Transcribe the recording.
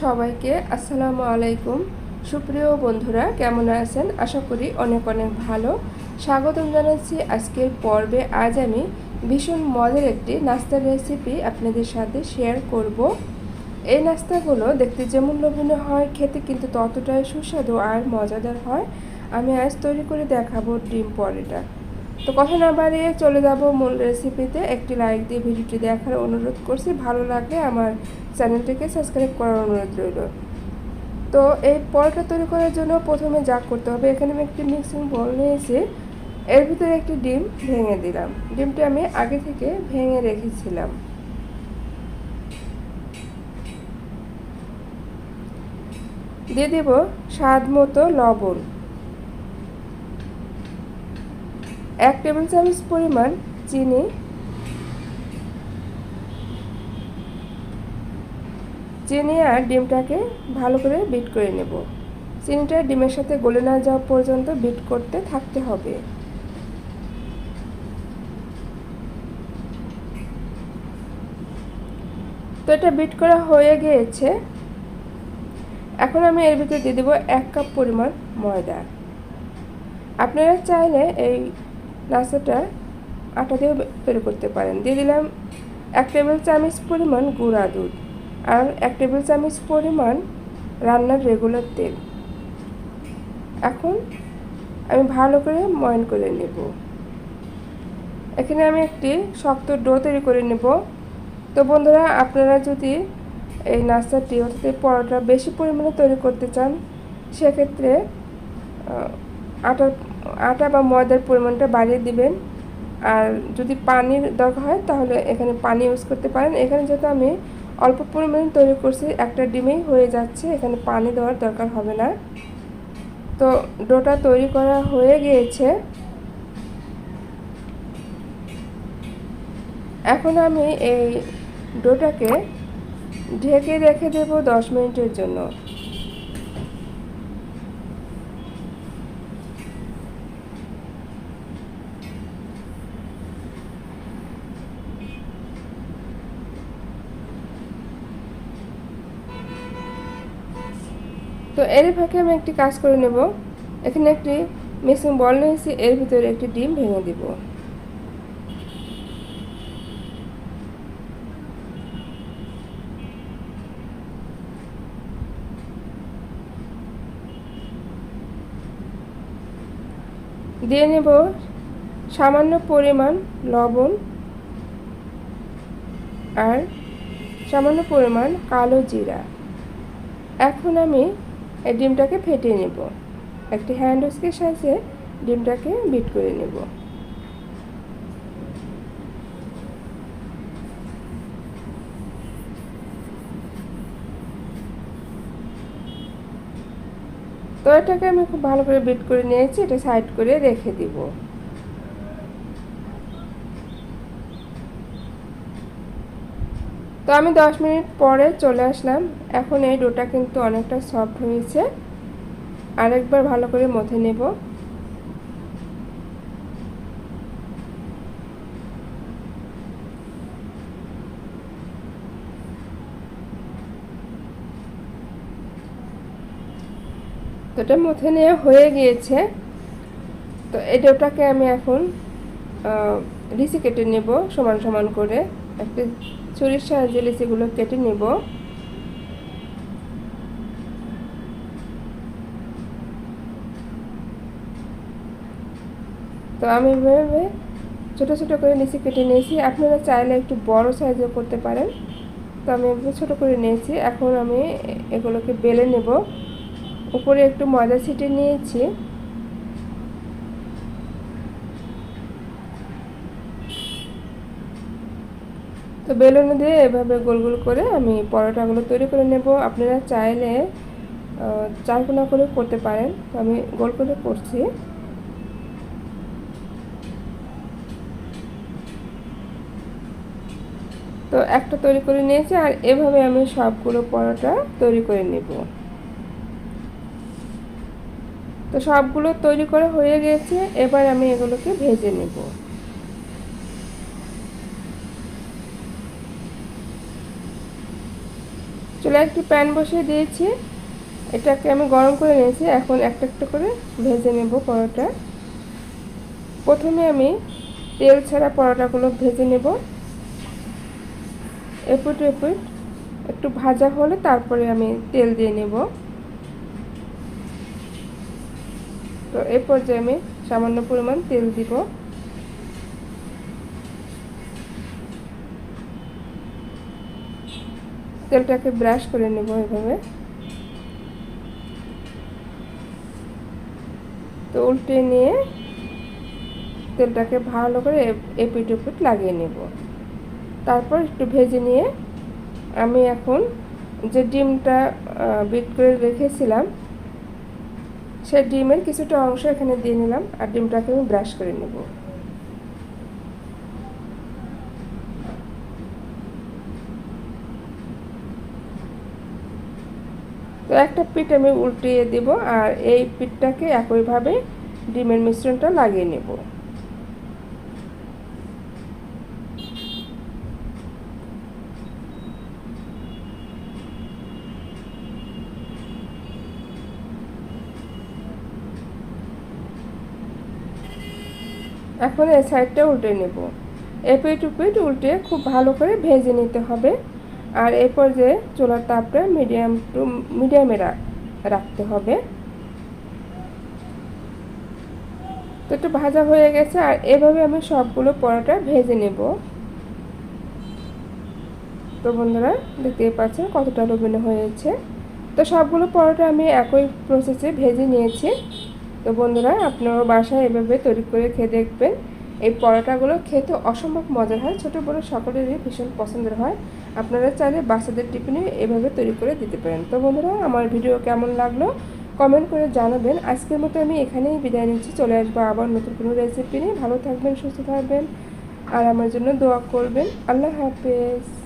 সবাইকে আসসালামু আলাইকুম। সুপ্রিয় বন্ধুরা, কেমন আছেন? আশা করি অনেক অনেক ভালো। স্বাগতম জানাচ্ছি আজকের পর্বে। আজ আমি ভীষণ মজার একটি নাস্তার রেসিপি আপনাদের সাথে শেয়ার করব। এই নাস্তাগুলো দেখতে যেমন লোভনীয় হয়, খেতে কিন্তু ততটাই সুস্বাদু আর মজাদার হয়। আমি আজ তৈরি করে দেখাবো ডিম পরোটা। তো কথা না বাড়িয়ে চলে যাব মূল রেসিপিতে একটি লাইক দিয়ে ভিডিওটি দেখার অনুরোধ করছি। ভালো লাগলে আমার চ্যানেলটিকে সাবস্ক্রাইব করার অনুরোধ রইল। তো এই পরোটা তৈরি করার জন্য প্রথমে যা করতে হবে, এখানে আমি একটি মিক্সিং বল নিয়েছি। এর ভিতরে একটি ডিম ভেঙে দিলাম। ডিমটা আমি আগে থেকে ভেঙে রেখেছিলাম। দিয়ে দেব স্বাদ মতো লবণ। এক টেবিল চামচ পরিমাণ চিনি চিনি আর ডিমটাকে ভালো করে বিট করে নেব। চিনিটা ডিমের সাথে গলে না যাওয়া পর্যন্ত বিট করতে থাকতে হবে। তো এটা বিট করা হয়ে গিয়েছে। এখন আমি এর ভিতরে দিয়ে দেবো এক কাপ পরিমাণ ময়দা। আপনারা চাইলে এই নাস্তাটা আটা দিয়ে তৈরি করতে পারেন। দিয়ে দিলাম এক টেবিল চামচ পরিমাণ গুঁড়া দুধ আর এক টেবিল চামচ পরিমাণ রান্নার রেগুলার তেল। এখন আমি ভালো করে ময়ন করে নেব। এখানে আমি একটি শক্ত ডো তৈরি করে নেব। তো বন্ধুরা, আপনারা যদি এই নাস্তাটি অর্থাৎ এই পরোটা বেশি পরিমাণে তৈরি করতে চান, সেক্ষেত্রে আটার আটা বা ময়দার পরিমাণটা বাড়িয়ে দিবেন। আর যদি পানির দরকার হয়, তাহলে এখানে পানি ইউজ করতে পারেন। এখানে যেহেতু আমি অল্প পরিমাণে তৈরি করছি, একটা ডিমেই হয়ে যাচ্ছে, এখানে পানি দেওয়ার দরকার হবে না। তো ডোটা তৈরি করা হয়ে গিয়েছে। এখন আমি এই ডোটাকে ঢেকে রেখে দেব দশ মিনিটের জন্য। তো এর ফাঁকে আমি একটি কাজ করে নেব। এখানে একটি মিক্সিং বল নিয়েছি, এর ভিতরে একটি ডিম ভেঙে দিব। দিয়ে নেব সামান্য পরিমাণ লবণ আর সামান্য পরিমাণ কালো জিরা। এখন আমি এই ডিমটাকে ফেটিয়ে নেব। একটি হ্যান্ড উস্কের সাহায্যে ডিমটাকে বিট করে নেব। তো এটাকে আমি খুব ভালো করে বিট করে নিয়েছি, এটা সাইড করে রেখে দিব। তো আমি দশ মিনিট পরে চলে আসলাম। এখন এই ডোটা কিন্তু অনেকটা সফট হয়েছে। আরেকবার ভালো করে মথে নেব। তো এটা মথে নেওয়া হয়ে গিয়েছে। তো এই ডোটাকে আমি এখন রিসি কেটে নেব সমান সমান করে। একটা ছুরির সাহায্যে লিচিগুলো কেটে নেব। তো আমি এভাবে ছোটো ছোটো করে লিচি কেটে নিয়েছি। আপনারা চাইলে একটু বড় সাইজও করতে পারেন। তো আমি এভাবে ছোটো করে নিয়েছি। এখন আমি এগুলোকে বেলে নেব। উপরে একটু ময়দা ছিটে নিয়েছি। তো বেলুন দিয়ে এভাবে গোল গোল করে আমি পরোটাগুলো তৈরি করে নেব। আপনারা চাইলে চারকোনা করে করতে পারেন। তো আমি গোল করে করছি। তো একটা তৈরি করে নিয়েছি আর এভাবে আমি সবগুলো পরোটা তৈরি করে নেব। তো সবগুলো তৈরি করা হয়ে গেছে। এবার আমি এগুলোকে ভেজে নেব। চুলায় একটি প্যান বসিয়ে দিয়েছি। এটাকে আমি গরম করে নিয়েছি। এখন একটা একটা করে ভেজে নেব পরোটা। প্রথমে আমি তেল ছাড়া পরোটাগুলো ভেজে নেব। এপুট এপুট একটু ভাজা হলে তারপরে আমি তেল দিয়ে নেব। তো এ পর্যায়ে আমি সামান্য পরিমাণ তেল দিব। তেলটাকে ব্রাশ করে নেব এভাবে। তো উল্টে নিয়ে তেলটাকে ভালো করে এপিট উপিট লাগিয়ে নেব। তারপর একটু ভেজে নিয়ে আমি এখন যে ডিমটা বিট করে রেখেছিলাম সে ডিমের কিছুটা অংশ এখানে দিয়ে নিলাম আর ডিমটাকে আমি ব্রাশ করে নেব। একটা পিঠ আমি উল্টিয়ে দেব আর এই পিঠটাকে একইভাবে ডিমের মিশ্রণটা লাগিয়ে নেব। এখন এই সাইডটা উল্টে নেব। এপিট উপিট উল্টে খুব ভালো করে ভেজে নিতে হবে। আর এরপর যে চুলার তাপটা মিডিয়াম টু মিডিয়ামে রাখতে হবে। তো একটু ভাজা হয়ে গেছে, আর এভাবে আমি সবগুলো পরোটা ভেজে নেব। তো বন্ধুরা, দেখতেই পাচ্ছেন কতটা লোভনীয় হয়েছে। তো সবগুলো পরোটা আমি একই প্রসেসে ভেজে নিয়েছি। তো বন্ধুরা আপনারা বাসায় এভাবে তৈরি করে খেয়ে দেখবেন। এই পরোটাগুলো খেতে অসম্ভব মজার হয়। ছোটো বড়ো সকলেরই ভীষণ পছন্দের হয়। আপনারা চাইলে বাচ্চাদের টিফিনে এভাবে তৈরি করে দিতে পারেন। তো বন্ধুরা, আমার ভিডিও কেমন লাগল? কমেন্ট করে জানাবেন। আজকের মতো আমি এখানেই বিদায় নিচ্ছি। চলে আসব আবার নতুন কোনো রেসিপি নিয়ে। ভালো থাকবেন, সুস্থ থাকবেন, আর আমার জন্য দোয়া করবেন। আল্লাহ হাফেজ।